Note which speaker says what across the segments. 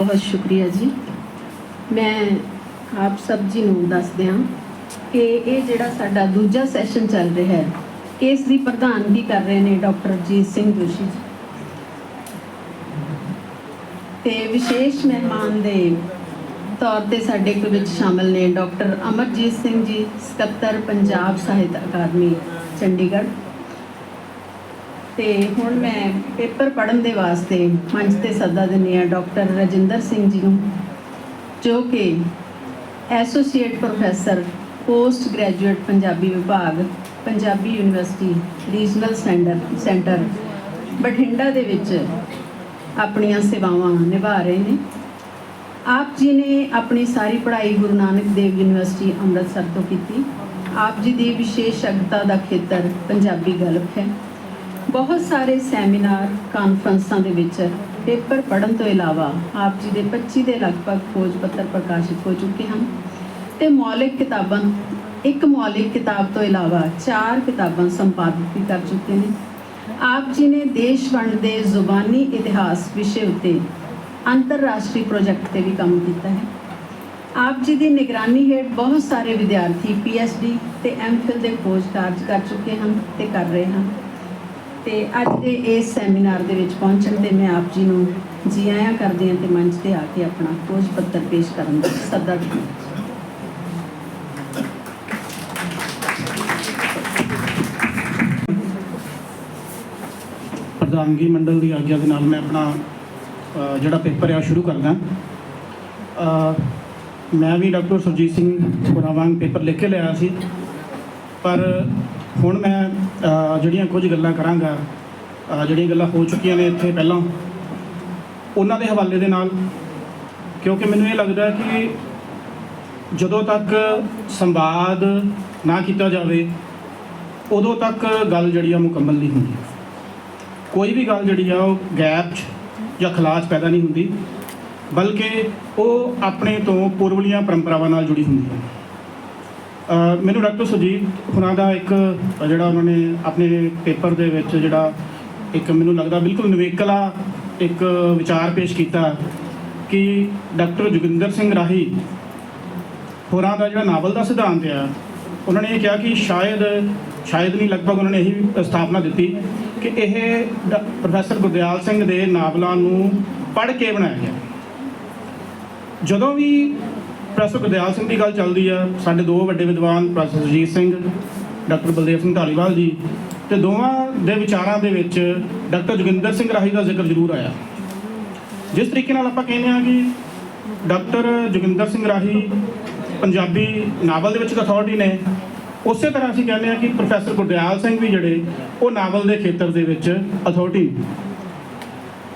Speaker 1: ਬਹੁਤ ਸ਼ੁਕਰੀਆ ਜੀ। ਮੈਂ ਆਪ ਸਭ ਜੀ ਨੂੰ ਦੱਸ ਦਿਆਂ ਕਿ ਇਹ ਜਿਹੜਾ ਸਾਡਾ ਦੂਜਾ ਸੈਸ਼ਨ ਚੱਲ ਰਿਹਾ ਹੈ, ਇਸ ਦੀ ਪ੍ਰਧਾਨਗੀ ਕਰ ਰਹੇ ਨੇ ਡਾਕਟਰ ਜੀਤ ਸਿੰਘ ਜੋਸ਼ੀ ਜੀ। ਤੇ ਵਿਸ਼ੇਸ਼ ਮਹਿਮਾਨ ਦੇ ਤੌਰ ਤੇ ਸਾਡੇ ਕੋਲ ਵਿੱਚ ਸ਼ਾਮਲ ਨੇ ਡਾਕਟਰ ਅਮਰਜੀਤ ਸਿੰਘ ਜੀ, ਸਕੱਤਰ, ਪੰਜਾਬ ਸਾਹਿਤ ਅਕਾਦਮੀ, ਚੰਡੀਗੜ੍ਹ। ਤੇ ਹੁਣ ਮੈਂ ਪੇਪਰ ਪੜ੍ਹਨ ਦੇ ਵਾਸਤੇ ਮੰਚ ਤੇ ਸੱਦਾ ਦਿੰਦੀ ਹਾਂ ਡਾਕਟਰ ਰਜਿੰਦਰ ਸਿੰਘ ਜੀ ਨੂੰ, ਜੋ ਕਿ associate professor post graduate Punjabi ਵਿਭਾਗ, Punjabi university, regional centre centre Bathinda ਦੇ ਵਿੱਚ ਆਪਣੀਆਂ ਸੇਵਾਵਾਂ ਨਿਭਾ ਰਹੇ ਨੇ। ਆਪ ਜੀ ਨੇ ਆਪਣੀ ਸਾਰੀ ਪੜ੍ਹਾਈ ਗੁਰੂ ਨਾਨਕ ਦੇਵ ਯੂਨੀਵਰਸਿਟੀ ਅੰਮ੍ਰਿਤਸਰ ਤੋਂ ਕੀਤੀ। ਆਪ ਜੀ ਦੀ ਵਿਸ਼ੇਸ਼ਗਤਾ ਦਾ ਖੇਤਰ ਪੰਜਾਬੀ ਗਲਪ ਹੈ। ਬਹੁਤ ਸਾਰੇ ਸੈਮੀਨਾਰ ਕਾਨਫਰੰਸਾਂ ਦੇ ਵਿੱਚ ਪੇਪਰ ਪੜ੍ਹਨ ਤੋਂ ਇਲਾਵਾ ਆਪ ਜੀ ਦੇ 25 ਦੇ ਲਗਭਗ ਖੋਜ ਪੱਤਰ ਪ੍ਰਕਾਸ਼ਿਤ ਹੋ ਚੁੱਕੇ ਹਨ ਤੇ ਮੌਲਿਕ ਕਿਤਾਬਾਂ ਇੱਕ ਮੌਲਿਕ ਕਿਤਾਬ ਤੋਂ ਇਲਾਵਾ ਚਾਰ ਕਿਤਾਬਾਂ ਸੰਪਾਦਿਤ ਵੀ ਕਰ ਚੁੱਕੇ ਨੇ। ਆਪ ਜੀ ਨੇ ਦੇਸ਼ ਵੰਡ ਦੇ ਜ਼ੁਬਾਨੀ ਇਤਿਹਾਸ ਵਿਸ਼ੇ ਉੱਤੇ ਅੰਤਰਰਾਸ਼ਟਰੀ ਪ੍ਰੋਜੈਕਟ ਤੇ ਵੀ ਕੰਮ ਕੀਤਾ ਹੈ। ਆਪ ਜੀ ਦੀ ਨਿਗਰਾਨੀ ਹੇਠ ਬਹੁਤ ਸਾਰੇ ਵਿਦਿਆਰਥੀ ਡੀ ਤੇ ਐਮਫਿਲ ਦੇ ਖੋਜ ਕਾਰਜ ਕਰ ਚੁੱਕੇ ਹਨ ਤੇ ਕਰ ਰਹੇ ਹਨ। ਤੇ ਅੱਜ ਦੇ ਇਸ ਸੈਮੀਨਾਰ ਦੇ ਵਿੱਚ ਪਹੁੰਚਣ ਤੇ ਮੈਂ ਆਪ ਜੀ ਨੂੰ ਜੀ ਆਇਆਂ ਕਰਦੀ ਹਾਂ ਤੇ ਮੰਚ ਤੇ ਆ ਕੇ ਆਪਣਾ ਖੋਜ ਪੱਤਰ ਪੇਸ਼ ਕਰਨ ਦਾ ਸੱਦਾ ਦਿੰਦੀ ਹਾਂ।
Speaker 2: ਪ੍ਰਧਾਨਗੀ ਮੰਡਲ ਦੀ ਆਗਿਆ ਦੇ ਨਾਲ ਮੈਂ ਆਪਣਾ ਜਿਹੜਾ ਪੇਪਰ ਆ ਉਹ ਸ਼ੁਰੂ ਕਰਦਾ। ਮੈਂ ਵੀ ਡਾਕਟਰ ਸੁਰਜੀਤ ਸਿੰਘ ਹੋਰਾਂ ਵਾਂਗ ਪੇਪਰ ਲਿਖ ਕੇ ਲਿਆ ਸੀ। ਪਰ ਹੁਣ ਮੈਂ ਜਿਹੜੀਆਂ ਕੁਝ ਗੱਲਾਂ ਕਰਾਂਗਾ ਜਿਹੜੀਆਂ ਗੱਲਾਂ ਹੋ ਚੁੱਕੀਆਂ ਨੇ ਇੱਥੇ ਪਹਿਲਾਂ, ਉਹਨਾਂ ਦੇ ਹਵਾਲੇ ਦੇ ਨਾਲ, ਕਿਉਂਕਿ ਮੈਨੂੰ ਇਹ ਲੱਗਦਾ ਕਿ ਜਦੋਂ ਤੱਕ ਸੰਵਾਦ ਨਾ ਕੀਤਾ ਜਾਵੇ, ਉਦੋਂ ਤੱਕ ਗੱਲ ਜਿਹੜੀ ਆ ਮੁਕੰਮਲ ਨਹੀਂ ਹੁੰਦੀ। ਕੋਈ ਵੀ ਗੱਲ ਜਿਹੜੀ ਆ ਉਹ ਗੈਪ 'ਚ ਜਾਂ ਖਲਾਸ ਪੈਦਾ ਨਹੀਂ ਹੁੰਦੀ, ਬਲਕਿ ਉਹ ਆਪਣੇ ਤੋਂ ਪੂਰਵਲੀਆਂ ਪਰੰਪਰਾਵਾਂ ਨਾਲ ਜੁੜੀ ਹੁੰਦੀ ਹੈ। ਮੈਨੂੰ ਡਾਕਟਰ ਸੁਜੀਤ ਹੁਣਾਂ ਦਾ ਇੱਕ, ਜਿਹੜਾ ਉਹਨਾਂ ਨੇ ਆਪਣੇ ਪੇਪਰ ਦੇ ਵਿੱਚ ਜਿਹੜਾ ਇੱਕ ਮੈਨੂੰ ਲੱਗਦਾ ਬਿਲਕੁਲ ਨਿਵੇਕਲਾ ਇੱਕ ਵਿਚਾਰ ਪੇਸ਼ ਕੀਤਾ ਕਿ ਡਾਕਟਰ ਜੋਗਿੰਦਰ ਸਿੰਘ ਰਾਹੀ ਹੋਰਾਂ ਦਾ ਜਿਹੜਾ ਨਾਵਲ ਦਾ ਸਿਧਾਂਤ ਆ, ਉਹਨਾਂ ਨੇ ਇਹ ਕਿਹਾ ਕਿ ਸ਼ਾਇਦ ਸ਼ਾਇਦ ਨਹੀਂ, ਲਗਭਗ ਉਹਨਾਂ ਨੇ ਇਹੀ ਸਥਾਪਨਾ ਦਿੱਤੀ ਕਿ ਇਹ ਡਾ- ਪ੍ਰੋਫੈਸਰ ਗੁਰਦਿਆਲ ਸਿੰਘ ਦੇ ਨਾਵਲਾਂ ਨੂੰ ਪੜ੍ਹ ਕੇ ਬਣਾਇਆ ਗਿਆ। ਜਦੋਂ ਵੀ ਪ੍ਰੋਫੈਸਰ ਗੁਰਦਿਆਲ ਸਿੰਘ ਦੀ ਗੱਲ ਚੱਲਦੀ ਆ। ਸਾਡੇ ਦੋ ਵੱਡੇ ਵਿਦਵਾਨ ਪ੍ਰੋਫੈਸਰ ਸੁਰਜੀਤ ਸਿੰਘ, ਡਾਕਟਰ ਬਲਦੇਵ ਸਿੰਘ ਢਾਲੀਵਾਲ ਜੀ ਤੇ ਦੋਵਾਂ ਦੇ ਵਿਚਾਰਾਂ ਦੇ ਵਿੱਚ ਡਾਕਟਰ ਜੋਗਿੰਦਰ ਸਿੰਘ ਰਾਹੀ ਦਾ ਜ਼ਿਕਰ ਜ਼ਰੂਰ ਆਇਆ। ਜਿਸ ਤਰੀਕੇ ਨਾਲ ਆਪਾਂ ਕਹਿੰਦੇ ਹਾਂ ਕਿ ਡਾਕਟਰ ਜੋਗਿੰਦਰ ਸਿੰਘ ਰਾਹੀ ਪੰਜਾਬੀ ਨਾਵਲ ਦੇ ਵਿੱਚ ਅਥਾਰਟੀ ਨੇ, ਉਸੇ ਤਰ੍ਹਾਂ ਅਸੀਂ ਕਹਿੰਦੇ ਹਾਂ ਕਿ ਪ੍ਰੋਫੈਸਰ ਗੁਰਦਿਆਲ ਸਿੰਘ ਵੀ ਜਿਹੜੇ, ਉਹ ਨਾਵਲ ਦੇ ਖੇਤਰ ਦੇ ਵਿੱਚ ਅਥਾਰਟੀ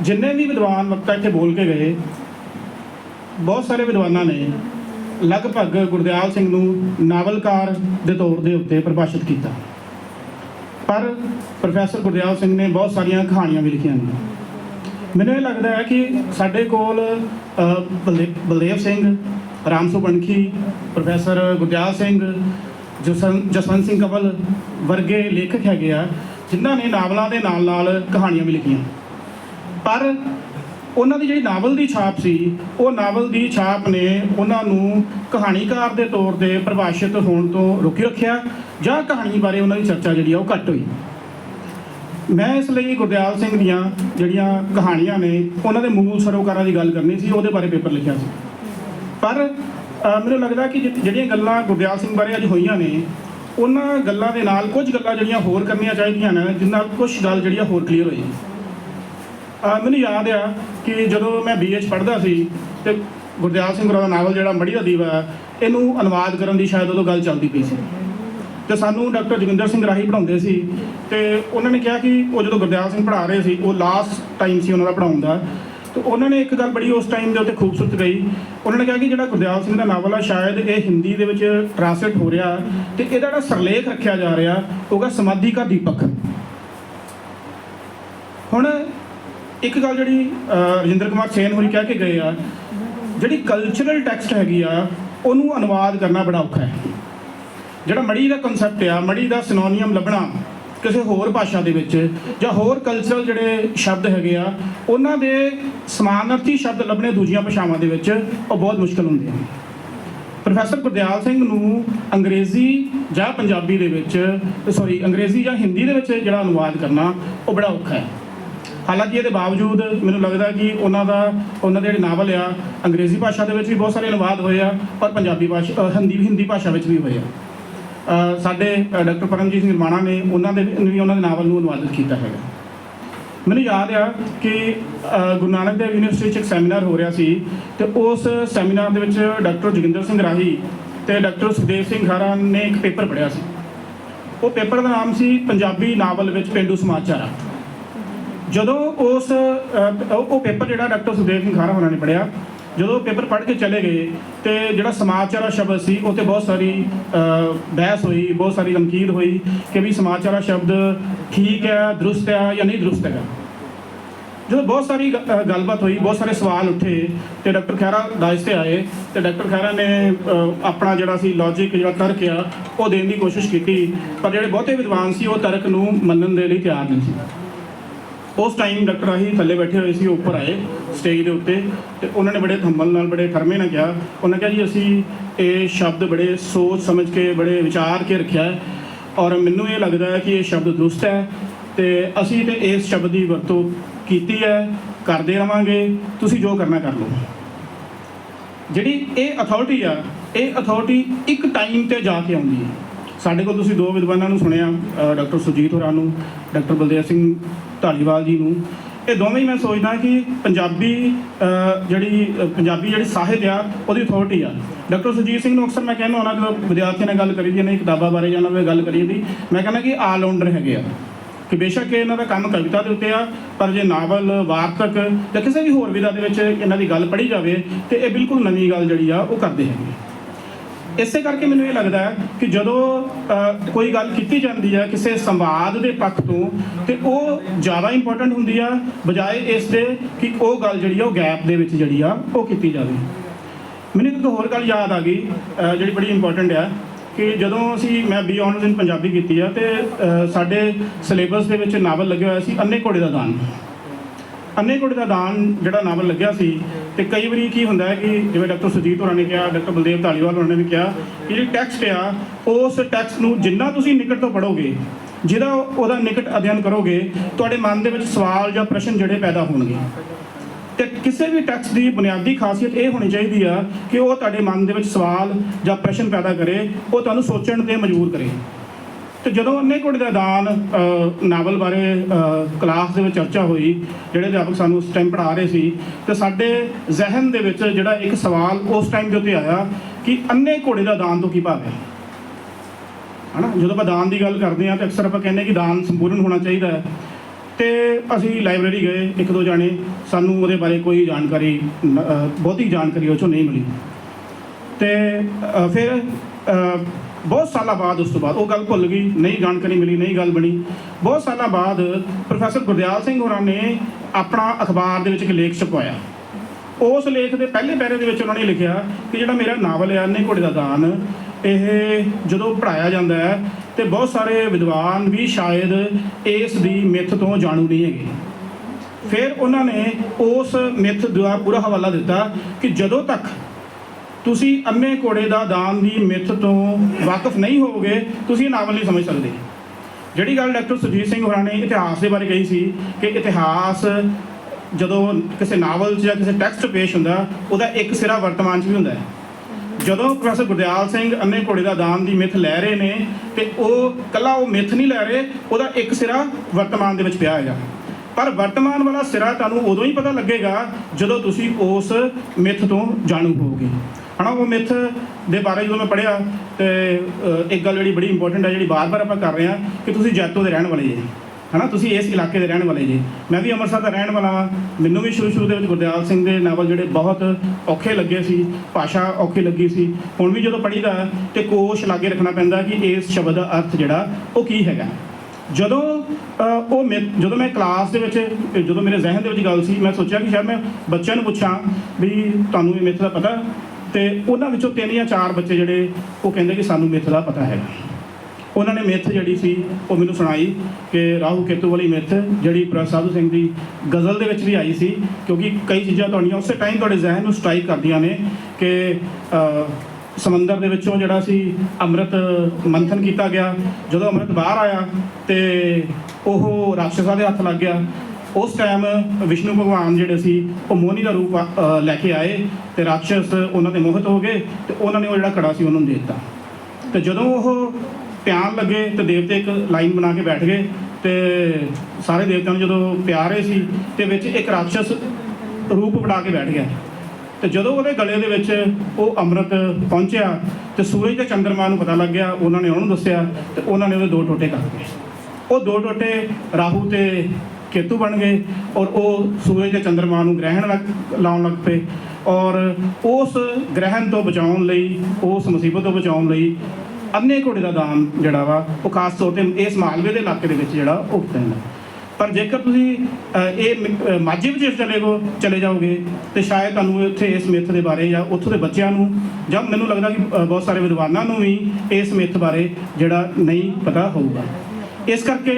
Speaker 2: ਜਿੰਨੇ ਵੀ ਵਿਦਵਾਨ ਵਕਤਾ ਇੱਥੇ ਬੋਲ ਕੇ ਗਏ, ਬਹੁਤ ਸਾਰੇ ਵਿਦਵਾਨਾਂ ਨੇ ਲਗਭਗ ਗੁਰਦਿਆਲ ਸਿੰਘ ਨੂੰ ਨਾਵਲਕਾਰ ਦੇ ਤੌਰ ਦੇ ਉੱਤੇ ਪਰਿਭਾਸ਼ਿਤ ਕੀਤਾ। ਪਰ ਪ੍ਰੋਫੈਸਰ ਗੁਰਦਿਆਲ ਸਿੰਘ ਨੇ ਬਹੁਤ ਸਾਰੀਆਂ ਕਹਾਣੀਆਂ ਵੀ ਲਿਖੀਆਂ ਨੇ। ਮੈਨੂੰ ਇਹ ਲੱਗਦਾ ਹੈ ਕਿ ਸਾਡੇ ਕੋਲ ਬਲਦੇ- ਬਲਦੇਵ ਸਿੰਘ ਰਾਮ ਸੁਬਣਖੀ ਪ੍ਰੋਫੈਸਰ ਗੁਰਦਿਆਲ ਸਿੰਘ, ਜਸਵੰ- ਜਸਵੰਤ ਸਿੰਘ ਕਵਲ ਵਰਗੇ ਲੇਖਕ ਹੈਗੇ ਆ, ਜਿਨ੍ਹਾਂ ਨੇ ਨਾਵਲਾਂ ਦੇ ਨਾਲ ਨਾਲ ਕਹਾਣੀਆਂ ਵੀ ਲਿਖੀਆਂ। ਪਰ ਉਹਨਾਂ ਦੀ ਜਿਹੜੀ ਨਾਵਲ ਦੀ ਛਾਪ ਸੀ, ਉਹ ਨਾਵਲ ਦੀ ਛਾਪ ਨੇ ਉਹਨਾਂ ਨੂੰ ਕਹਾਣੀਕਾਰ ਦੇ ਤੌਰ ਤੇ ਪ੍ਰਭਾਸ਼ਿਤ ਹੋਣ ਤੋਂ ਰੋਕੀ ਰੱਖਿਆ ਜਾਂ ਕਹਾਣੀ ਬਾਰੇ ਉਹਨਾਂ ਦੀ ਚਰਚਾ ਜਿਹੜੀ ਆ ਉਹ ਘੱਟ ਹੋਈ। ਮੈਂ ਇਸ ਲਈ ਗੁਰਦਿਆਲ ਸਿੰਘ ਦੀਆਂ ਜਿਹੜੀਆਂ ਕਹਾਣੀਆਂ ਨੇ, ਉਹਨਾਂ ਦੇ ਮੂਲ ਸਰੋਕਾਰਾਂ ਦੀ ਗੱਲ ਕਰਨੀ ਸੀ, ਉਹਦੇ ਬਾਰੇ ਪੇਪਰ ਲਿਖਿਆ ਸੀ। ਪਰ ਮੈਨੂੰ ਲੱਗਦਾ ਕਿ ਜਿ- ਜਿਹੜੀਆਂ ਗੱਲਾਂ ਗੁਰਦਿਆਲ ਸਿੰਘ ਬਾਰੇ ਅੱਜ ਹੋਈਆਂ ਨੇ, ਉਹਨਾਂ ਗੱਲਾਂ ਦੇ ਨਾਲ ਕੁਝ ਗੱਲਾਂ ਜਿਹੜੀਆਂ ਹੋਰ ਕਰਨੀਆਂ ਚਾਹੀਦੀਆਂ ਨੇ ਜਿਸ ਨਾਲ ਕੁਝ ਗੱਲ ਜਿਹੜੀ ਆ ਹੋਰ ਕਲੀਅਰ ਹੋਈ। ਮੈਨੂੰ ਯਾਦ ਆ ਕਿ ਜਦੋਂ ਮੈਂ ਬੀਏ 'ਚ ਪੜ੍ਹਦਾ ਸੀ ਤੇ ਗੁਰਦਿਆਲ ਸਿੰਘ ਹੋਰਾਂ ਦਾ ਨਾਵਲ ਜਿਹੜਾ ਮੜੀ ਦਾ ਦੀਵਾ ਇਹਨੂੰ ਅਨੁਵਾਦ ਕਰਨ ਦੀ ਸ਼ਾਇਦ ਉਦੋਂ ਗੱਲ ਚੱਲਦੀ ਪਈ ਸੀ। ਤੇ ਸਾਨੂੰ ਡਾਕਟਰ ਜੋਗਿੰਦਰ ਸਿੰਘ ਰਾਹੀ ਪੜ੍ਹਾਉਂਦੇ ਸੀ ਤੇ ਉਹਨਾਂ ਨੇ ਕਿਹਾ ਕਿ ਉਹ ਜਦੋਂ ਗੁਰਦਿਆਲ ਸਿੰਘ ਪੜ੍ਹਾ ਰਹੇ ਸੀ, ਉਹ ਲਾਸਟ ਟਾਈਮ ਸੀ ਉਹਨਾਂ ਦਾ ਪੜ੍ਹਾਉਣ ਦਾ। ਤੇ ਉਹਨਾਂ ਨੇ ਇੱਕ ਗੱਲ ਬੜੀ ਉਸ ਟਾਈਮ ਦੇ ਉੱਤੇ ਖੂਬਸੂਰਤ ਗਈ ਉਹਨਾਂ ਨੇ ਕਿਹਾ ਕਿ ਜਿਹੜਾ ਗੁਰਦਿਆਲ ਸਿੰਘ ਦਾ ਨਾਵਲ ਆ, ਸ਼ਾਇਦ ਇਹ ਹਿੰਦੀ ਦੇ ਵਿੱਚ ਟ੍ਰਾਂਸਲੇਟ ਹੋ ਰਿਹਾ ਤੇ ਇਹਦਾ ਜਿਹੜਾ ਸਰਲੇਖ ਰੱਖਿਆ ਜਾ ਰਿਹਾ ਉਹਗਾ ਸਮਾਧੀ ਕਾ ਦੀਪਕ ਹੁਣ ਇੱਕ ਗੱਲ ਜਿਹੜੀ ਰਜਿੰਦਰ ਕੁਮਾਰ ਸੇਨ ਹੋਰੀ ਕਹਿ ਕੇ ਗਏ ਆ, ਜਿਹੜੀ ਕਲਚਰਲ ਟੈਕਸਟ ਹੈਗੀ ਆ, ਉਹਨੂੰ ਅਨੁਵਾਦ ਕਰਨਾ ਬੜਾ ਔਖਾ ਹੈ। ਜਿਹੜਾ ਮੜੀ ਦਾ ਕਨਸੈਪਟ ਆ ਮੜੀ ਦਾ ਸਿਨੋਨੀਅਮ ਲੱਭਣਾ ਕਿਸੇ ਹੋਰ ਭਾਸ਼ਾ ਦੇ ਵਿੱਚ, ਜਾਂ ਹੋਰ ਕਲਚਰਲ ਜਿਹੜੇ ਸ਼ਬਦ ਹੈਗੇ ਆ, ਉਹਨਾਂ ਦੇ ਸਮਾਨਾਰਥੀ ਸ਼ਬਦ ਲੱਭਣੇ ਦੂਜੀਆਂ ਭਾਸ਼ਾਵਾਂ ਦੇ ਵਿੱਚ, ਉਹ ਬਹੁਤ ਮੁਸ਼ਕਲ ਹੁੰਦੇ ਆ। ਪ੍ਰੋਫੈਸਰ ਗੁਰਦਿਆਲ ਸਿੰਘ ਨੂੰ ਅੰਗਰੇਜ਼ੀ ਜਾਂ ਪੰਜਾਬੀ ਦੇ ਵਿੱਚ ਸੌਰੀ ਅੰਗਰੇਜ਼ੀ ਜਾਂ ਹਿੰਦੀ ਦੇ ਵਿੱਚ ਜਿਹੜਾ ਅਨੁਵਾਦ ਕਰਨਾ, ਉਹ ਬੜਾ ਔਖਾ ਹੈ। ਹਾਲਾਂਕਿ ਇਹਦੇ ਬਾਵਜੂਦ ਮੈਨੂੰ ਲੱਗਦਾ ਕਿ ਉਹਨਾਂ ਦਾ ਉਹਨਾਂ ਦੇ ਜਿਹੜੇ ਨਾਵਲ ਆ ਅੰਗਰੇਜ਼ੀ ਭਾਸ਼ਾ ਦੇ ਵਿੱਚ ਵੀ ਬਹੁਤ ਸਾਰੇ ਅਨੁਵਾਦ ਹੋਏ ਆ ਪਰ ਪੰਜਾਬੀ ਭਾਸ਼ਾ ਅ, ਹਿੰਦੀ ਹਿੰਦੀ ਭਾਸ਼ਾ ਵਿੱਚ ਵੀ ਹੋਏ ਆ। ਸਾਡੇ ਡਾਕਟਰ ਪਰਮਜੀਤ ਸਿੰਘ ਮਾਣਾ ਨੇ ਉਹਨਾਂ ਦੇ ਵੀ ਉਹਨਾਂ ਦੇ ਨਾਵਲ ਨੂੰ ਅਨੁਵਾਦਿਤ ਕੀਤਾ ਹੈਗਾ। ਮੈਨੂੰ ਯਾਦ ਆ ਕਿ ਗੁਰੂ ਨਾਨਕ ਦੇਵ ਯੂਨੀਵਰਸਿਟੀ 'ਚ ਇੱਕ ਸੈਮੀਨਾਰ ਹੋ ਰਿਹਾ ਸੀ ਤੇ ਉਸ ਸੈਮੀਨਾਰ ਦੇ ਵਿੱਚ ਡਾਕਟਰ ਜੋਗਿੰਦਰ ਸਿੰਘ ਰਾਹੀ ਤੇ ਡਾਕਟਰ ਸੁਖਦੇਵ ਸਿੰਘ ਖਾਰਾ ਨੇ ਇੱਕ ਪੇਪਰ ਪੜ੍ਹਿਆ ਸੀ। ਉਹ ਪੇਪਰ ਦਾ ਨਾਮ ਸੀ ਪੰਜਾਬੀ ਨਾਵਲ ਵਿੱਚ ਪੇਂਡੂ ਸਮਾਚਾਰ। ਜਦੋਂ ਉਸ ਉਹ ਪੇਪਰ ਜਿਹੜਾ ਡਾਕਟਰ ਸੁਖਦੇਵ ਸਿੰਘ ਖਾਰਾ ਹੋਣਾ ਨੇ ਪੜਿਆ ਜਦੋਂ ਉਹ ਪੇਪਰ ਪੜ੍ਹ ਕੇ ਚਲੇ ਗਏ ਤੇ ਜਿਹੜਾ ਸਮਾਚਾਰ ਸ਼ਬਦ ਸੀ ਉਹ ਤੇ ਬਹੁਤ ਸਾਰੀ ਬਹਿਸ ਹੋਈ, ਬਹੁਤ ਸਾਰੀ ਲਮਕੀਰ ਹੋਈ ਕਿ ਵੀ ਸਮਾਚਾਰ ਸ਼ਬਦ ਠੀਕ ਹੈ, ਦਰੁਸਤ ਹੈ ਜਾਂ ਨਹੀਂ ਦਰੁਸਤ ਹੈਗਾ। ਜਦੋਂ ਬਹੁਤ ਸਾਰੀ ਗ- ਗੱਲਬਾਤ ਹੋਈ, ਬਹੁਤ ਸਾਰੇ ਸਵਾਲ ਉੱਠੇ ਤੇ ਡਾਕਟਰ ਖਹਿਰਾ ਦਾਇਸ ਤੇ ਆਏ ਤੇ ਡਾਕਟਰ ਖਹਿਰਾ ਨੇ ਆਪਣਾ ਜਿਹੜਾ ਸੀ ਲੌਜੀਕ ਜਿਹੜਾ ਤਰਕ ਆ, ਉਹ ਦੇਣ ਦੀ ਕੋਸ਼ਿਸ਼ ਕੀਤੀ, ਪਰ ਜਿਹੜੇ ਬਹੁਤੇ ਵਿਦਵਾਨ ਸੀ, ਉਹ ਤਰਕ ਨੂੰ ਮੰਨਣ ਦੇ ਲਈ ਤਿਆਰ ਨਹੀਂ ਸੀ। ਉਸ ਟਾਈਮ ਡਾਕਟਰ ਆਹੀ ਥੱਲੇ ਬੈਠੇ ਹੋਏ ਸੀ, ਉੱਪਰ ਆਏ ਸਟੇਜ ਦੇ ਉੱਤੇ ਤੇ ਉਹਨਾਂ ਨੇ ਬੜੇ ਥੰਮਲ ਨਾਲ, ਬੜੇ ਠਰਮੇ ਨਾਲ ਕਿਹਾ। ਉਹਨਾਂ ਕਿਹਾ ਜੀ, ਅਸੀਂ ਇਹ ਸ਼ਬਦ ਬੜੇ ਸੋਚ ਸਮਝ ਕੇ, ਬੜੇ ਵਿਚਾਰ ਕੇ ਰੱਖਿਆ ਹੈ ਔਰ ਮੈਨੂੰ ਇਹ ਲੱਗਦਾ ਹੈ ਕਿ ਇਹ ਸ਼ਬਦ ਦੁਰਸਤ ਹੈ ਤੇ ਅਸੀਂ ਤੇ ਇਸ ਸ਼ਬਦ ਦੀ ਵਰਤੋਂ ਕੀਤੀ ਹੈ, ਕਰਦੇ ਰਵਾਂਗੇ, ਤੁਸੀਂ ਜੋ ਕਰਨਾ ਕਰ ਲਓ। ਜਿਹੜੀ ਇਹ ਅਥਾਰਟੀ ਆ, ਇਹ ਅਥਾਰਟੀ ਇੱਕ ਟਾਈਮ ਤੇ ਜਾ ਕੇ ਆਉਂਦੀ ਹੈ। ਸਾਡੇ ਕੋਲ ਤੁਸੀਂ ਦੋ ਵਿਦਵਾਨਾਂ ਨੂੰ ਸੁਣਿਆ ਡਾਕਟਰ ਸੁਜੀਤ ਹੋਰਾਂ ਨੂੰ, ਡਾਕਟਰ ਬਲਦੇਵ ਸਿੰਘ ਢਾਲੀਵਾਲ ਜੀ ਨੂੰ। ਇਹ ਦੋਵੇਂ ਹੀ ਮੈਂ ਸੋਚਦਾ ਕਿ ਪੰਜਾਬੀ ਜਿਹੜੀ ਪੰਜਾਬੀ ਜਿਹੜੀ ਸਾਹਿਤ ਆ, ਉਹਦੀ ਅਥਾਰਟੀ ਆ। ਡਾਕਟਰ ਸੁਜੀਤ ਸਿੰਘ ਨੂੰ ਅਕਸਰ ਮੈਂ ਕਹਿੰਦਾ ਉਹਨਾਂ ਜਦੋਂ ਵਿਦਿਆਰਥੀਆਂ ਨਾਲ ਗੱਲ ਕਰੀ ਦੀ ਨੇ ਕਿਤਾਬਾਂ ਬਾਰੇ ਜਾਂ ਉਹਨਾਂ ਨਾਲ ਗੱਲ ਕਰੀ ਦੀ ਮੈਂ ਕਹਿੰਦਾ ਕਿ ਆਲ ਰਾਊਂਡਰ ਹੈਗੇ ਆ। ਕਿ ਬੇਸ਼ੱਕ ਇਹਨਾਂ ਦਾ ਕੰਮ ਕਵਿਤਾ ਦੇ ਉੱਤੇ ਆ, ਪਰ ਜੇ ਨਾਵਲ, ਵਾਰਤਕ ਜਾਂ ਕਿਸੇ ਵੀ ਹੋਰ ਵਿਧਾ ਦੇ ਵਿੱਚ ਇਹਨਾਂ ਦੀ ਗੱਲ ਪੜ੍ਹੀ ਜਾਵੇ, ਤੇ ਇਹ ਬਿਲਕੁਲ ਨਵੀਂ ਗੱਲ ਜਿਹੜੀ ਆ, ਉਹ ਕਰਦੇ ਹੈਗੇ ਇਸੇ ਕਰਕੇ ਮੈਨੂੰ ਇਹ ਲੱਗਦਾ ਹੈ ਕਿ ਜਦੋਂ ਕੋਈ ਗੱਲ ਕੀਤੀ ਜਾਂਦੀ ਹੈ ਕਿਸੇ ਸੰਵਾਦ ਦੇ ਪੱਖ ਤੋਂ, ਤੇ ਉਹ ਜ਼ਿਆਦਾ ਇੰਪੋਰਟੈਂਟ ਹੁੰਦੀ ਆ, ਬਜਾਏ ਇਸ ਦੇ ਕਿ ਉਹ ਗੱਲ ਜਿਹੜੀ ਆ, ਉਹ ਗੈਪ ਦੇ ਵਿੱਚ ਜਿਹੜੀ ਆ, ਉਹ ਕੀਤੀ ਜਾਵੇ। ਮੈਨੂੰ ਇੱਕ ਹੋਰ ਗੱਲ ਯਾਦ ਆ ਗਈ ਜਿਹੜੀ ਬੜੀ ਇੰਪੋਰਟੈਂਟ ਆ, ਕਿ ਜਦੋਂ ਅਸੀਂ, ਮੈਂ ਬੀ ਆਨਰਸ ਇਨ ਪੰਜਾਬੀ ਕੀਤੀ ਆ, ਤੇ ਸਾਡੇ ਸਿਲੇਬਸ ਦੇ ਵਿੱਚ ਨਾਵਲ ਲੱਗਿਆ ਹੋਇਆ ਸੀ ਅੰਨੇ ਘੋੜੇ ਦਾ ਦਾਨ। ਅੰਨੇ ਘੋੜੇ ਦਾ ਦਾਨ ਜਿਹੜਾ ਨਾਵਲ ਲੱਗਿਆ ਸੀ ਤੇ ਕਈ ਵਾਰੀ ਕੀ ਹੁੰਦਾ ਹੈ ਕਿ ਜਿਵੇਂ ਡਾਕਟਰ ਸੁਜੀਤ ਹੋਰਾਂ ਨੇ ਕਿਹਾ, ਡਾਕਟਰ ਬਲਦੇਵ ਧਾਲੀਵਾਲ ਹੋਰਾਂ ਨੇ ਕਿਹਾ ਕਿ ਜਿਹੜੀ ਟੈਕਸਟ ਆ, ਉਸ ਟੈਕਸਟ ਨੂੰ ਜਿੰਨਾ ਤੁਸੀਂ ਨਿਕਟ ਤੋਂ ਪੜੋਗੇ ਜਿਹਦਾ ਉਹਦਾ ਨਿਕਟ ਅਧਿਐਨ ਕਰੋਗੇ, ਤੁਹਾਡੇ ਮਨ ਦੇ ਵਿੱਚ ਸਵਾਲ ਜਾਂ ਪ੍ਰਸ਼ਨ ਜਿਹੜੇ ਪੈਦਾ ਹੋਣਗੇ। ਤੇ ਕਿਸੇ ਵੀ ਟੈਕਸਟ ਦੀ ਬੁਨਿਆਦੀ ਖਾਸੀਅਤ ਇਹ ਹੋਣੀ ਚਾਹੀਦੀ ਆ ਕਿ ਉਹ ਤੁਹਾਡੇ ਮਨ ਦੇ ਵਿੱਚ ਸਵਾਲ ਜਾਂ ਪ੍ਰਸ਼ਨ ਪੈਦਾ ਕਰੇ, ਉਹ ਤੁਹਾਨੂੰ ਸੋਚਣ ਤੇ ਮਜਬੂਰ ਕਰੇ। ਤੇ ਜਦੋਂ ਅੰਨੇ ਘੋੜੇ ਦਾ ਦਾਨ ਨਾਵਲ ਬਾਰੇ ਕਲਾਸ ਦੇ ਵਿੱਚ ਚਰਚਾ ਹੋਈ, ਜਿਹੜੇ ਅਧਿਆਪਕ ਸਾਨੂੰ ਉਸ ਟਾਈਮ ਪੜ੍ਹਾ ਰਹੇ ਸੀ, ਤੇ ਸਾਡੇ ਜ਼ਿਹਨ ਦੇ ਵਿੱਚ ਜਿਹੜਾ ਇੱਕ ਸਵਾਲ ਉਸ ਟਾਈਮ ਦੇ ਉੱਤੇ ਆਇਆ ਕਿ ਅੰਨੇ ਘੋੜੇ ਦਾ ਦਾਨ ਤੋਂ ਕੀ ਭਾਵ ਹੈ? ਹਨਾ? ਜਦੋਂ ਆਪਾਂ ਦਾਨ ਦੀ ਗੱਲ ਕਰਦੇ ਹਾਂ, ਤਾਂ ਅਕਸਰ ਆਪਾਂ ਕਹਿੰਦੇ ਕਿ ਦਾਨ ਸੰਪੂਰਨ ਹੋਣਾ ਚਾਹੀਦਾ ਹੈ। ਤੇ ਅਸੀਂ ਲਾਇਬ੍ਰੇਰੀ ਗਏ, ਇੱਕ ਦੋ ਜਾਣੇ, ਸਾਨੂੰ ਉਹਦੇ ਬਾਰੇ ਕੋਈ ਜਾਣਕਾਰੀ ਬਹੁਤੀ ਜਾਣਕਾਰੀ ਉਹ ਚੋਂ ਨਹੀਂ ਮਿਲੀ। ਤੇ ਫਿਰ ਬਹੁਤ ਸਾਲਾਂ ਬਾਅਦ ਉਸ ਤੋਂ ਬਾਅਦ ਉਹ ਗੱਲ ਭੁੱਲ ਗਈ, ਨਹੀਂ ਜਾਣਕਾਰੀ ਮਿਲੀ, ਨਹੀਂ ਗੱਲ ਬਣੀ। ਬਹੁਤ ਸਾਲਾਂ ਬਾਅਦ ਪ੍ਰੋਫੈਸਰ ਗੁਰਦਿਆਲ ਸਿੰਘ ਹੋਰਾਂ ਨੇ ਆਪਣਾ ਅਖਬਾਰ ਦੇ ਵਿੱਚ ਇੱਕ ਲੇਖ ਛਪਵਾਇਆ। ਉਸ ਲੇਖ ਦੇ ਪਹਿਲੇ ਪੈਰੇ ਦੇ ਵਿੱਚ ਉਹਨਾਂ ਨੇ ਲਿਖਿਆ ਕਿ ਜਿਹੜਾ ਮੇਰਾ ਨਾਵਲ ਹੈ ਅੰਨੇ ਘੋੜੇ ਦਾ ਦਾਨ, ਇਹ ਜਦੋਂ ਪੜਾਇਆ ਜਾਂਦਾ ਹੈ ਤੇ ਬਹੁਤ ਸਾਰੇ ਵਿਦਵਾਨ ਵੀ ਸ਼ਾਇਦ ਇਸ ਦੀ ਮਿੱਥ ਤੋਂ ਜਾਣੂ ਨਹੀਂ ਹੈਗੇ। ਫਿਰ ਉਹਨਾਂ ਨੇ ਉਸ ਮਿੱਥ ਦਾ ਪੂਰਾ ਹਵਾਲਾ ਦਿੱਤਾ ਕਿ ਜਦੋਂ ਤੱਕ ਤੁਸੀਂ ਅੰਨੇ ਘੋੜੇ ਦਾ ਦਾਨ ਦੀ ਮਿੱਥ ਤੋਂ ਵਾਕਿਫ ਨਹੀਂ ਹੋਵੋਗੇ, ਤੁਸੀਂ ਇਹ ਨਾਵਲ ਨਹੀਂ ਸਮਝ ਸਕਦੇ। ਜਿਹੜੀ ਗੱਲ ਡਾਕਟਰ ਸੁਜੀਤ ਸਿੰਘ ਹੋਰਾਂ ਨੇ ਇਤਿਹਾਸ ਦੇ ਬਾਰੇ ਕਹੀ ਸੀ ਕਿ ਇਤਿਹਾਸ ਜਦੋਂ ਕਿਸੇ ਨਾਵਲ 'ਚ ਜਾਂ ਕਿਸੇ ਟੈਕਸਟ ਪੇਸ਼ ਹੁੰਦਾ, ਉਹਦਾ ਇੱਕ ਸਿਰਾ ਵਰਤਮਾਨ 'ਚ ਵੀ ਹੁੰਦਾ ਹੈ। ਜਦੋਂ ਪ੍ਰੋਫੈਸਰ ਗੁਰਦਿਆਲ ਸਿੰਘ ਅੰਨੇ ਘੋੜੇ ਦਾ ਦਾਨ ਦੀ ਮਿੱਥ ਲੈ ਰਹੇ ਨੇ ਤੇ ਉਹ ਕੱਲਾ ਉਹ ਮਿੱਥ ਨਹੀਂ ਲੈ ਰਹੇ, ਉਹਦਾ ਇੱਕ ਸਿਰਾ ਵਰਤਮਾਨ ਦੇ ਵਿੱਚ ਪਿਆ ਹੈਗਾ। ਪਰ ਵਰਤਮਾਨ ਵਾਲਾ ਸਿਰਾ ਤੁਹਾਨੂੰ ਉਦੋਂ ਹੀ ਪਤਾ ਲੱਗੇਗਾ ਜਦੋਂ ਤੁਸੀਂ ਉਸ ਮਿੱਥ ਤੋਂ ਜਾਣੂ ਹੋਵੋਗੇ। ਹਨਾ ਉਹ ਮਿੱਥ ਦੇ ਬਾਰੇ ਜਦੋਂ ਮੈਂ ਪੜ੍ਹਿਆ ਤੇ ਇੱਕ ਗੱਲ ਜਿਹੜੀ ਬੜੀ ਇੰਪੋਰਟੈਂਟ ਹੈ, ਜਿਹੜੀ ਬਾਰ-ਬਾਰ ਆਪਾਂ ਕਰ ਰਹੇ ਹਾਂ ਕਿ ਤੁਸੀਂ ਜੈਤੋ ਦੇ ਰਹਿਣ ਵਾਲੇ ਜੀ ਹਨਾ ਤੁਸੀਂ ਇਸ ਇਲਾਕੇ ਦੇ ਰਹਿਣ ਵਾਲੇ ਜੀ। ਮੈਂ ਵੀ ਅੰਮ੍ਰਿਤਸਰ ਦਾ ਰਹਿਣ ਵਾਲਾ ਹਾਂ ਮੈਨੂੰ ਵੀ ਸ਼ੁਰੂ ਸ਼ੁਰੂ ਦੇ ਵਿੱਚ ਗੁਰਦਿਆਲ ਸਿੰਘ ਦੇ ਨਾਵਲ ਜਿਹੜੇ ਬਹੁਤ ਔਖੇ ਲੱਗੇ ਸੀ, ਭਾਸ਼ਾ ਔਖੀ ਲੱਗੀ ਸੀ। ਹੁਣ ਵੀ ਜਦੋਂ ਪੜ੍ਹੀਦਾ ਤੇ ਕੋਸ਼ ਲਾਗੇ ਰੱਖਣਾ ਪੈਂਦਾ ਕਿ ਇਸ ਸ਼ਬਦ ਦਾ ਅਰਥ ਜਿਹੜਾ, ਉਹ ਕੀ ਹੈਗਾ। ਜਦੋਂ ਉਹ ਮੇ- ਜਦੋਂ ਮੈਂ ਕਲਾਸ ਦੇ ਵਿੱਚ, ਜਦੋਂ ਮੇਰੇ ਜ਼ਿਹਨ ਦੇ ਵਿੱਚ ਗੱਲ ਸੀ, ਮੈਂ ਸੋਚਿਆ ਕਿ ਸ਼ਾਇਦ ਮੈਂ ਬੱਚਿਆਂ ਨੂੰ ਪੁੱਛਾਂ ਵੀ ਤੁਹਾਨੂੰ ਇਹ ਮਿੱਥ ਦਾ ਪਤਾ ਤੇ ਉਹਨਾਂ ਵਿੱਚੋਂ ਤਿੰਨ ਜਾਂ ਚਾਰ ਬੱਚੇ ਜਿਹੜੇ, ਉਹ ਕਹਿੰਦੇ ਕਿ ਸਾਨੂੰ ਮਿੱਥ ਦਾ ਪਤਾ ਹੈਗਾ। ਉਹਨਾਂ ਨੇ ਮਿੱਥ ਜਿਹੜੀ ਸੀ, ਉਹ ਮੈਨੂੰ ਸੁਣਾਈ ਕਿ ਰਾਹੂ ਕੇਤੂ ਵਾਲੀ ਮਿੱਥ, ਜਿਹੜੀ ਪ੍ਰਸਾਦ ਸਿੰਘ ਦੀ ਗਜ਼ਲ ਦੇ ਵਿੱਚ ਵੀ ਆਈ ਸੀ, ਕਿਉਂਕਿ ਕਈ ਚੀਜ਼ਾਂ ਤੁਹਾਡੀਆਂ ਉਸੇ ਟਾਈਮ ਤੁਹਾਡੇ ਜ਼ਿਹਨ ਨੂੰ ਸਟ੍ਰਾਈਕ ਕਰਦੀਆਂ ਨੇ ਕਿ ਸਮੁੰਦਰ ਦੇ ਵਿੱਚੋਂ ਜਿਹੜਾ ਸੀ, ਅੰਮ੍ਰਿਤ ਮੰਥਨ ਕੀਤਾ ਗਿਆ। ਜਦੋਂ ਅੰਮ੍ਰਿਤ ਬਾਹਰ ਆਇਆ ਤੇ ਉਹ ਰਾਖਸ਼ਾਂ ਦੇ ਹੱਥ ਲੱਗ ਗਿਆ ਉਸ ਟਾਈਮ ਵਿਸ਼ਨੂੰ ਭਗਵਾਨ ਜਿਹੜੇ ਸੀ ਉਹ ਮੋਹਨੀ ਦਾ ਰੂਪ ਅ, ਲੈ ਕੇ ਆਏ ਤੇ ਰਾਖਸ਼ ਉਹਨਾਂ ਦੇ ਮੋਹਿਤ ਹੋ ਗਏ ਤੇ ਉਹਨਾਂ ਨੇ ਉਹ ਜਿਹੜਾ ਕੜਾ ਸੀ ਉਹਨੂੰ ਦੇ ਦਿੱਤਾ। ਤੇ ਜਦੋਂ ਉਹ ਪਿਆਰ ਲੱਗੇ ਤੇ ਦੇਵਤੇ ਇੱਕ ਲਾਈਨ ਬਣਾ ਕੇ ਬੈਠ ਗਏ ਤੇ ਸਾਰੇ ਦੇਵਤਿਆਂ ਨੂੰ ਜਦੋਂ ਪਿਆਰੇ ਸੀ ਤੇ ਵਿੱਚ ਇੱਕ ਰਾਖਸ਼ ਰੂਪ ਬਣਾ ਕੇ ਬੈਠ ਗਿਆ। ਤੇ ਜਦੋਂ ਉਹਦੇ ਗਲੇ ਦੇ ਵਿੱਚ ਉਹ ਅੰਮ੍ਰਿਤ ਪਹੁੰਚਿਆ ਤੇ ਸੂਰਜ ਤੇ ਚੰਦਰਮਾ ਨੂੰ ਪਤਾ ਲੱਗ ਗਿਆ ਉਹਨਾਂ ਨੇ ਉਹਨੂੰ ਦੱਸਿਆ ਤੇ ਉਹਨਾਂ ਨੇ ਉਹਦੇ ਦੋ ਟੋਟੇ ਕਰ ਦਿੱਤੇ ਉਹ ਦੋ ਟੋਟੇ ਰਾਹੂ ਤੇ ਕੇਤੂ ਬਣ ਗਏ ਔਰ ਉਹ ਸੂਰਜ ਤੇ ਚੰ드ਰਮਾ ਨੂੰ ਗ੍ਰਹਿਣ ਲੱਗ, ਲਾਉਣ ਲੱਗ ਪਏ ਔਰ ਉਸ ਗ੍ਰਹਿਣ ਤੋਂ ਬਚਾਉਣ ਲਈ, ਉਸ ਮੁਸੀਬਤ ਤੋਂ ਬਚਾਉਣ ਲਈ ਅੰਨੇ ਘੋੜੇ ਦਾ ਦਾਨ ਜਿਹੜਾ ਵਾ, ਉਹ ਖਾਸ ਤੌਰ ਤੇ ਇਸ ਮਾਲਵੇ ਦੇ ਇਲਾਕੇ ਦੇ ਵਿੱਚ ਜਿਹੜਾ ਉਹ ਕੀਤਾ ਪਰ ਜੇਕਰ ਤੁਸੀਂ ਇਹ ਮਾਝੇ ਵਿੱਚ ਚਲੇ ਗੋ ਚਲੇ ਜਾਓਗੇ ਤੇ ਸ਼ਾਇਦ ਤੁਹਾਨੂੰ ਉੱਥੇ ਇਸ ਮਿੱਥ ਦੇ ਬਾਰੇ ਜਾਂ ਉੱਥੋਂ ਦੇ ਬੱਚਿਆਂ ਨੂੰ ਜਾਂ ਮੈਨੂੰ ਲੱਗਦਾ ਕਿ ਬਹੁਤ ਸਾਰੇ ਵਿਦਵਾਨਾਂ ਨੂੰ ਵੀ ਇਸ ਮਿੱਥ ਬਾਰੇ ਜਿਹੜਾ ਨਹੀਂ ਪਤਾ ਹੋਊਗਾ। ਇਸ ਕਰਕੇ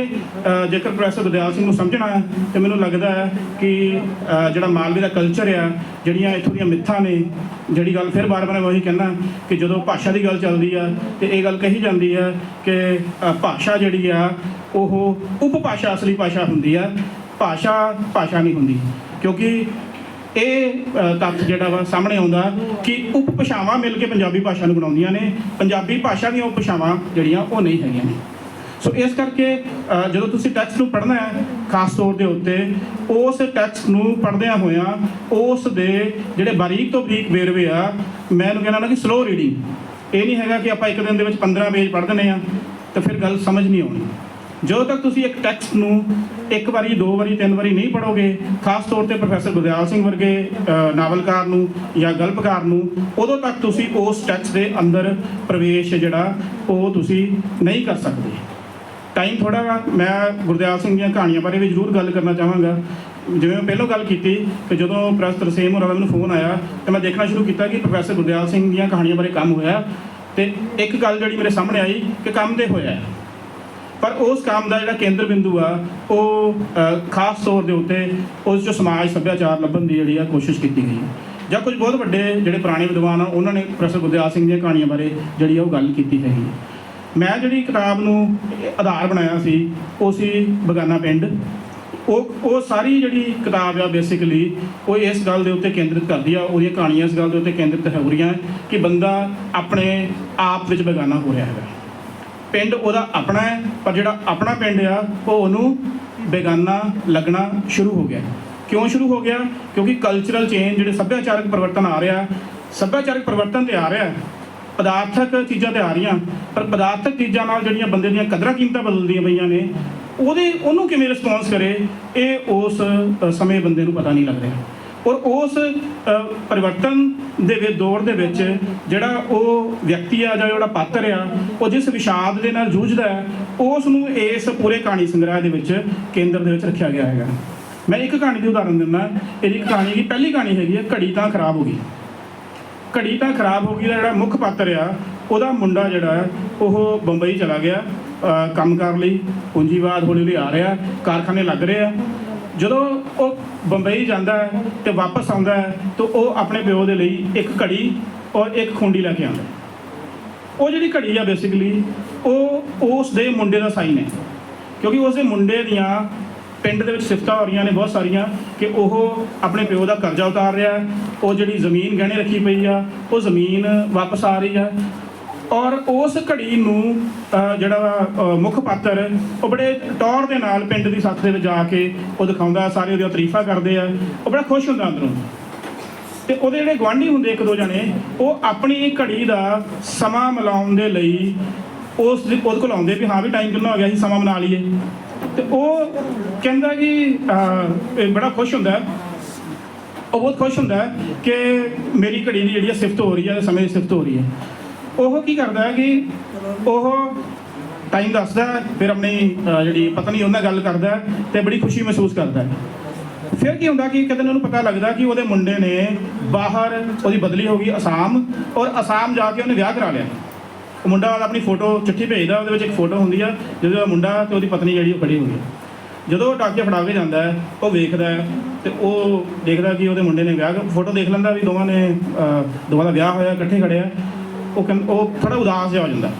Speaker 2: ਜੇਕਰ ਪ੍ਰੋਫੈਸਰ ਗੁਰਦਿਆਲ ਸਿੰਘ ਨੂੰ ਸਮਝਣਾ ਹੈ, ਤੇ ਮੈਨੂੰ ਲੱਗਦਾ ਹੈ ਕਿ ਜਿਹੜਾ ਮਾਲਵੇ ਦਾ ਕਲਚਰ ਆ, ਜਿਹੜੀਆਂ ਇੱਥੋਂ ਦੀਆਂ ਮਿੱਥਾਂ ਨੇ, ਜਿਹੜੀ ਗੱਲ ਫਿਰ ਬਾਰ-ਬਾਰ ਮੈਂ ਉਹੀ ਕਹਿੰਦਾ ਕਿ ਜਦੋਂ ਭਾਸ਼ਾ ਦੀ ਗੱਲ ਚੱਲਦੀ ਆ, ਤੇ ਇਹ ਗੱਲ ਕਹੀ ਜਾਂਦੀ ਆ ਕਿ ਭਾਸ਼ਾ ਜਿਹੜੀ ਆ, ਉਹ ਉਪਭਾਸ਼ਾ, ਅਸਲੀ ਭਾਸ਼ਾ ਹੁੰਦੀ ਆ, ਭਾਸ਼ਾ ਭਾਸ਼ਾ ਨਹੀਂ ਹੁੰਦੀ। ਕਿਉਂਕਿ ਇਹ ਤੱਥ ਜਿਹੜਾ ਵਾ ਸਾਹਮਣੇ ਆਉਂਦਾ ਕਿ ਉਪਭਾਸ਼ਾਵਾਂ ਮਿਲ ਕੇ ਪੰਜਾਬੀ ਭਾਸ਼ਾ ਨੂੰ ਬਣਾਉਂਦੀਆਂ ਨੇ, ਪੰਜਾਬੀ ਭਾਸ਼ਾ ਦੀਆਂ ਉਪਭਾਸ਼ਾਵਾਂ ਜਿਹੜੀਆਂ ਉਹ ਨਹੀਂ ਹੈਗੀਆਂ ਨੇ। ਸੋ ਇਸ ਕਰਕੇ ਜਦੋਂ ਤੁਸੀਂ ਟੈਕਸਟ ਨੂੰ ਪੜ੍ਹਨਾ ਹੈ, ਖਾਸ ਤੌਰ ਦੇ ਉੱਤੇ, ਉਸ ਟੈਕਸਟ ਨੂੰ ਪੜ੍ਹਦਿਆਂ ਹੋਇਆਂ, ਉਸ ਦੇ ਜਿਹੜੇ ਬਾਰੀਕ ਤੋਂ ਬਾਰੀਕ ਵੇਰਵੇ ਆ, ਮੈਂ ਇਹਨੂੰ ਕਹਿੰਦਾ ਕਿ ਸਲੋ ਰੀਡਿੰਗ ਇਹ ਨਹੀਂ ਹੈਗਾ ਕਿ ਆਪਾਂ ਇੱਕ ਦਿਨ ਦੇ ਵਿੱਚ 15 ਪੇਜ ਪੜ੍ਹ ਦਿੰਦੇ ਆ ਤਾਂ ਫਿਰ ਗੱਲ ਸਮਝ ਨਹੀਂ ਆਉਣੀ। ਜਦੋਂ ਤੱਕ ਤੁਸੀਂ ਇੱਕ ਟੈਕਸਟ ਨੂੰ ਇੱਕ ਵਾਰੀ, ਦੋ ਵਾਰੀ, ਤਿੰਨ ਵਾਰੀ ਨਹੀਂ ਪੜੋਗੇ ਖਾਸ ਤੌਰ ਤੇ ਪ੍ਰੋਫੈਸਰ ਗੁਰਦਿਆਲ ਸਿੰਘ ਵਰਗੇ ਨਾਵਲਕਾਰ ਨੂੰ ਜਾਂ ਗਲਪਕਾਰ ਨੂੰ, ਉਦੋਂ ਤੱਕ ਤੁਸੀਂ ਉਸ ਟੈਕਸਟ ਦੇ ਅੰਦਰ ਪ੍ਰਵੇਸ਼ ਜਿਹੜਾ, ਉਹ ਤੁਸੀਂ ਨਹੀਂ ਕਰ ਸਕਦੇ। ਟਾਈਮ ਥੋੜਾ ਵਾ, ਮੈਂ ਗੁਰਦਿਆਲ ਸਿੰਘ ਦੀਆਂ ਕਹਾਣੀਆਂ ਬਾਰੇ ਵੀ ਜ਼ਰੂਰ ਗੱਲ ਕਰਨਾ ਚਾਹਾਂਗਾ। ਜਿਵੇਂ ਮੈਂ ਪਹਿਲਾਂ ਗੱਲ ਕੀਤੀ ਕਿ ਜਦੋਂ ਪ੍ਰੋਫੈਸਰ ਤਰਸੇਮ ਹੋਰਾਂ ਦਾ ਮੈਨੂੰ ਫੋਨ ਆਇਆ, ਤੇ ਮੈਂ ਦੇਖਣਾ ਸ਼ੁਰੂ ਕੀਤਾ ਕਿ ਪ੍ਰੋਫੈਸਰ ਗੁਰਦਿਆਲ ਸਿੰਘ ਦੀਆਂ ਕਹਾਣੀਆਂ ਬਾਰੇ ਕੰਮ ਹੋਇਆ। ਤੇ ਇੱਕ ਗੱਲ ਜਿਹੜੀ ਮੇਰੇ ਸਾਹਮਣੇ ਆਈ, ਕਿ ਕੰਮ ਦੇ ਹੋਇਆ ਪਰ ਉਸ ਕੰਮ ਦਾ ਜਿਹੜਾ ਕੇਂਦਰ ਬਿੰਦੂ ਆ, ਉਹ ਖਾਸ ਤੌਰ ਦੇ ਉੱਤੇ ਉਸ ਜੋ ਸਮਾਜ ਸੱਭਿਆਚਾਰ ਲੱਭਣ ਦੀ ਜਿਹੜੀ ਆ ਕੋਸ਼ਿਸ਼ ਕੀਤੀ ਗਈ। ਜਾਂ ਕੁਝ ਬਹੁਤ ਵੱਡੇ ਜਿਹੜੇ ਪੁਰਾਣੇ ਵਿਦਵਾਨ ਆ, ਉਹਨਾਂ ਨੇ ਪ੍ਰੋਫੈਸਰ ਗੁਰਦਿਆਲ ਸਿੰਘ ਦੀਆਂ ਕਹਾਣੀਆਂ ਬਾਰੇ ਜਿਹੜੀ ਆ ਉਹ ਗੱਲ ਕੀਤੀ ਹੈਗੀ। ਮੈਂ ਜਿਹੜੀ ਕਿਤਾਬ ਨੂੰ ਆਧਾਰ ਬਣਾਇਆ ਸੀ, ਉਹ ਸੀ ਬਗਾਨਾ ਪਿੰਡ। ਉਹ ਉਹ ਸਾਰੀ ਜਿਹੜੀ ਕਿਤਾਬ ਆ ਬੇਸਿਕਲੀ ਉਹ ਇਸ ਗੱਲ ਦੇ ਉੱਤੇ ਕੇਂਦਰਿਤ ਕਰਦੀ ਆ, ਉਹਦੀਆਂ ਕਹਾਣੀਆਂ ਇਸ ਗੱਲ ਦੇ ਉੱਤੇ ਕੇਂਦਰਿਤ ਹੋ ਰਹੀਆਂ ਕਿ ਬੰਦਾ ਆਪਣੇ ਆਪ ਵਿੱਚ ਬੇਗਾਨਾ ਹੋ ਰਿਹਾ ਹੈਗਾ। ਪਿੰਡ ਉਹਦਾ ਆਪਣਾ ਹੈ, ਪਰ ਜਿਹੜਾ ਆਪਣਾ ਪਿੰਡ ਆ, ਉਹ ਉਹਨੂੰ ਬੇਗਾਨਾ ਲੱਗਣਾ ਸ਼ੁਰੂ ਹੋ ਗਿਆ। ਕਿਉਂ ਸ਼ੁਰੂ ਹੋ ਗਿਆ? ਕਿਉਂਕਿ ਕਲਚਰਲ ਚੇਂਜ ਜਿਹੜੇ ਸੱਭਿਆਚਾਰਕ ਪਰਿਵਰਤਨ ਆ ਰਿਹਾ, ਸੱਭਿਆਚਾਰਕ ਪਰਿਵਰਤਨ ਤੇ ਆ ਰਿਹਾ। ਪਦਾਰਥਕ ਚੀਜ਼ਾਂ ਤੇ ਆ ਰਹੀਆਂ, ਪਰ ਪਦਾਰਥਕ ਚੀਜ਼ਾਂ ਨਾਲ ਜਿਹੜੀਆਂ ਬੰਦੇ ਦੀਆਂ ਕਦਰਾਂ ਕੀਮਤਾਂ ਬਦਲਦੀਆਂ ਪਈਆਂ ਨੇ, ਉਹਦੇ, ਉਹਨੂੰ ਕਿਵੇਂ ਰਿਸਪੌਂਸ ਕਰੇ, ਇਹ ਉਸ ਸਮੇਂ ਬੰਦੇ ਨੂੰ ਪਤਾ ਨਹੀਂ ਲੱਗ ਰਿਹਾ। ਔਰ ਉਸ ਪਰਿਵਰਤਨ ਦੇ ਵਿੱਚ, ਦੌਰ ਦੇ ਵਿੱਚ ਜਿਹੜਾ ਉਹ ਵਿਅਕਤੀ ਆ ਜਾਂ ਜਿਹੜਾ ਪਾਤਰ ਆ, ਉਹ ਜਿਸ ਵਿਸ਼ਾਦ ਦੇ ਨਾਲ ਜੂਝਦਾ ਹੈ, ਉਸ ਨੂੰ ਇਸ ਪੂਰੇ ਕਹਾਣੀ ਸੰਗ੍ਰਹਿ ਦੇ ਵਿੱਚ ਕੇਂਦਰ ਦੇ ਵਿੱਚ ਰੱਖਿਆ ਗਿਆ ਹੈਗਾ। ਮੈਂ ਇੱਕ ਕਹਾਣੀ ਦੀ ਉਦਾਹਰਨ ਦਿੰਦਾ, ਇਹਦੀ ਕਹਾਣੀ ਦੀ ਪਹਿਲੀ ਕਹਾਣੀ ਹੈਗੀ ਹੈ, ਘੜੀ ਤਾਂ ਖਰਾਬ ਹੋ ਗਈ। ਘੜੀ ਤਾਂ ਖਰਾਬ ਹੋ ਗਈ ਦਾ ਜਿਹੜਾ ਮੁੱਖ ਪਾਤਰ ਆ ਉਹਦਾ ਮੁੰਡਾ ਜਿਹੜਾ ਹੈ, ਉਹ ਬੰਬਈ ਚਲਾ ਗਿਆ ਕੰਮ ਕਰ ਲਈ ਪੂੰਜੀਵਾਦ ਹੌਲੀ ਹੌਲੀ ਆ ਰਿਹਾ ਕਾਰਖਾਨੇ ਲੱਗ ਰਹੇ ਆ। ਜਦੋਂ ਉਹ ਬੰਬਈ ਜਾਂਦਾ ਹੈ ਤੇ ਵਾਪਸ ਆਉਂਦਾ ਹੈ ਤਾਂ ਉਹ ਆਪਣੇ ਪਿਓ ਦੇ ਲਈ ਇੱਕ ਘੜੀ ਔਰ ਇੱਕ ਖੁੰਡੀ ਲੈ ਕੇ ਆਉਂਦਾ ਉਹ ਜਿਹੜੀ ਘੜੀ ਆ ਬੇਸਿਕਲੀ ਉਹ ਉਸ ਦੇ ਮੁੰਡੇ ਦਾ ਸਾਈਨ ਹੈ। ਕਿਉਂਕਿ ਉਸ ਦੇ ਮੁੰਡੇ ਦੀਆਂ ਪਿੰਡ ਦੇ ਵਿੱਚ ਸਿਫਤਾਂ ਹੋ ਰਹੀਆਂ ਨੇ ਬਹੁਤ ਸਾਰੀਆਂ ਕਿ ਉਹ ਆਪਣੇ ਪਿਓ ਦਾ ਕਰਜ਼ਾ ਉਤਾਰ ਰਿਹਾ ਉਹ ਜਿਹੜੀ ਜ਼ਮੀਨ ਗਹਿਣੇ ਰੱਖੀ ਪਈ ਆ ਉਹ ਜ਼ਮੀਨ ਵਾਪਸ ਆ ਰਹੀ ਆ ਔਰ ਉਸ ਘੜੀ ਨੂੰ ਜਿਹੜਾ ਵਾ, ਮੁੱਖ ਪਾਤਰ ਉਹ ਬੜੇ ਟੌਰ ਦੇ ਨਾਲ ਪਿੰਡ ਦੀ ਸੱਥ ਦੇ ਵਿੱਚ ਜਾ ਕੇ ਉਹ ਦਿਖਾਉਂਦਾ ਸਾਰੇ ਉਹਦੀਆਂ ਤਾਰੀਫਾਂ ਕਰਦੇ ਆ। ਉਹ ਬੜਾ ਖੁਸ਼ ਹੁੰਦਾ ਅੰਦਰੋਂ। ਤੇ ਉਹਦੇ ਜਿਹੜੇ ਗਵਾਂਢੀ ਹੁੰਦੇ ਇੱਕ ਦੋ ਜਣੇ ਉਹ ਆਪਣੀ ਘੜੀ ਦਾ ਸਮਾਂ ਮਿਲਾਉਣ ਦੇ ਲਈ ਉਸ ਦੇ ਉਹਦੇ ਕੋਲ ਆਉਂਦੇ ਵੀ ਹਾਂ ਵੀ ਟਾਈਮ ਕਿੰਨਾ ਹੋ ਗਿਆ ਸੀ ਸਮਾਂ ਬਣਾ ਲਈਏ। ਤੇ ਉਹ ਕਹਿੰਦਾ ਕਿ ਇਹ ਬੜਾ ਖੁਸ਼ ਹੁੰਦਾ ਉਹ ਬਹੁਤ ਖੁਸ਼ ਹੁੰਦਾ ਕਿ ਮੇਰੀ ਘੜੀ ਦੀ ਜਿਹੜੀ ਹੈ ਸਿਫਤ ਹੋ ਰਹੀ ਹੈ, ਸਮੇਂ ਦੀ ਸਿਫਤ ਹੋ ਰਹੀ ਹੈ। ਉਹ ਕੀ ਕਰਦਾ ਹੈ ਕਿ ਉਹ ਟਾਈਮ ਦੱਸਦਾ ਫਿਰ ਆਪਣੀ ਜਿਹੜੀ ਪਤਨੀ ਉਹਨਾਂ ਨਾਲ ਗੱਲ ਕਰਦਾ ਹੈ ਤੇ ਬੜੀ ਖੁਸ਼ੀ ਮਹਿਸੂਸ ਕਰਦਾ ਫਿਰ ਕੀ ਹੁੰਦਾ ਕਿ ਕਦੇ ਉਹਨੂੰ ਪਤਾ ਲੱਗਦਾ ਕਿ ਉਹਦੇ ਮੁੰਡੇ ਨੇ ਬਾਹਰ, ਉਹਦੀ ਬਦਲੀ ਹੋ ਗਈ, ਅਸਾਮ, ਔਰ ਅਸਾਮ ਜਾ ਕੇ ਉਹਨੇ ਵਿਆਹ ਕਰਾ ਲਿਆ। ਉਹ ਮੁੰਡਾ ਆਪਣੀ ਫੋਟੋ ਚਿੱਠੀ ਭੇਜਦਾ, ਉਹਦੇ ਵਿੱਚ ਇੱਕ ਫੋਟੋ ਹੁੰਦੀ ਆ ਜਿਹਦੇ ਦਾ ਮੁੰਡਾ ਤੇ ਉਹਦੀ ਪਤਨੀ ਜਿਹੜੀ ਉਹ ਖੜੀ ਹੁੰਦੀ ਹੈ ਜਦੋਂ ਉਹ ਟਾਕੇ ਫੜਾ ਕੇ ਜਾਂਦਾ ਹੈ, ਉਹ ਵੇਖਦਾ ਹੈ ਤੇ ਉਹ ਦੇਖਦਾ ਕਿ ਉਹਦੇ ਮੁੰਡੇ ਨੇ ਵਿਆਹ ਫੋਟੋ ਦੇਖ ਲੈਂਦਾ ਵੀ ਦੋਵਾਂ ਨੇ ਦੋਵਾਂ ਦਾ ਵਿਆਹ ਹੋਇਆ, ਇਕੱਠੇ ਖੜੇ ਆ। ਉਹ ਕਹਿੰ- ਉਹ ਥੋੜਾ ਉਦਾਸ ਜਿਹਾ ਹੋ ਜਾਂਦਾ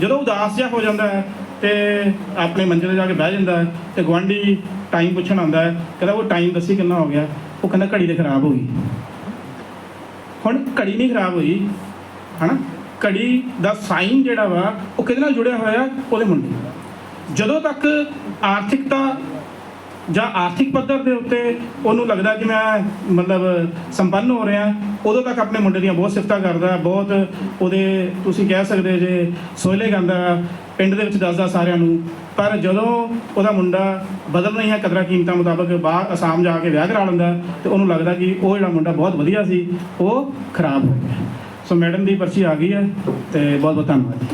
Speaker 2: ਜਦੋਂ ਉਦਾਸ ਜਿਹਾ ਹੋ ਜਾਂਦਾ ਹੈ ਤੇ ਆਪਣੇ ਮੰਜ਼ਿਲ ਤੇ ਜਾ ਕੇ ਬਹਿ ਜਾਂਦਾ ਹੈ ਤੇ ਗਵਾਂਢੀ ਟਾਈਮ ਪੁੱਛਣ ਆਉਂਦਾ ਹੈ, ਕਹਿੰਦਾ ਉਹ ਟਾਈਮ ਦੱਸੀ ਕਿੰਨਾ ਹੋ ਗਿਆ? ਉਹ ਕਹਿੰਦਾ ਘੜੀ ਤੇ ਖਰਾਬ ਹੋ ਗਈ। ਹੁਣ ਘੜੀ ਨਹੀਂ ਖਰਾਬ ਹੋਈ, ਹਨਾ? ਘੜੀ ਦਾ ਸਾਈਨ ਜਿਹੜਾ ਵਾ, ਉਹ ਕਿਹਦੇ ਨਾਲ ਜੁੜਿਆ ਹੋਇਆ? ਉਹਦੇ ਮੁੰਡੇ ਜਦੋਂ ਤੱਕ ਆਰਥਿਕਤਾ ਜਾਂ ਆਰਥਿਕ ਪੱਧਰ ਦੇ ਉੱਤੇ ਉਹਨੂੰ ਲੱਗਦਾ ਕਿ ਮੈਂ ਮਤਲਬ ਸੰਪੰਨ ਹੋ ਰਿਹਾ, ਉਦੋਂ ਤੱਕ ਆਪਣੇ ਮੁੰਡੇ ਦੀਆਂ ਬਹੁਤ ਸਿਫਤਾਂ ਕਰਦਾ, ਬਹੁਤ ਉਹਦੇ ਤੁਸੀਂ ਕਹਿ ਸਕਦੇ ਜੇ ਸੋਹਲੇ ਗਾਉਂਦਾ ਪਿੰਡ ਦੇ ਵਿੱਚ ਦੱਸਦਾ ਸਾਰਿਆਂ ਨੂੰ। ਪਰ ਜਦੋਂ ਉਹਦਾ ਮੁੰਡਾ ਬਦਲ ਨਹੀਂ ਹੈ, ਕਦਰਾਂ ਕੀਮਤਾਂ ਮੁਤਾਬਕ ਬਾਹਰ ਅਸਾਮ ਜਾ ਕੇ ਵਿਆਹ ਕਰਾ ਲੈਂਦਾ, ਤੇ ਉਹਨੂੰ ਲੱਗਦਾ ਕਿ ਉਹ ਜਿਹੜਾ ਮੁੰਡਾ ਬਹੁਤ ਵਧੀਆ ਸੀ, ਉਹ ਖਰਾਬ ਹੋ ਗਿਆ। ਸੋ ਮੈਡਮ ਦੀ ਪਰਚੀ ਆ ਗਈ ਹੈ ਤੇ ਬਹੁਤ ਬਹੁਤ ਧੰਨਵਾਦ।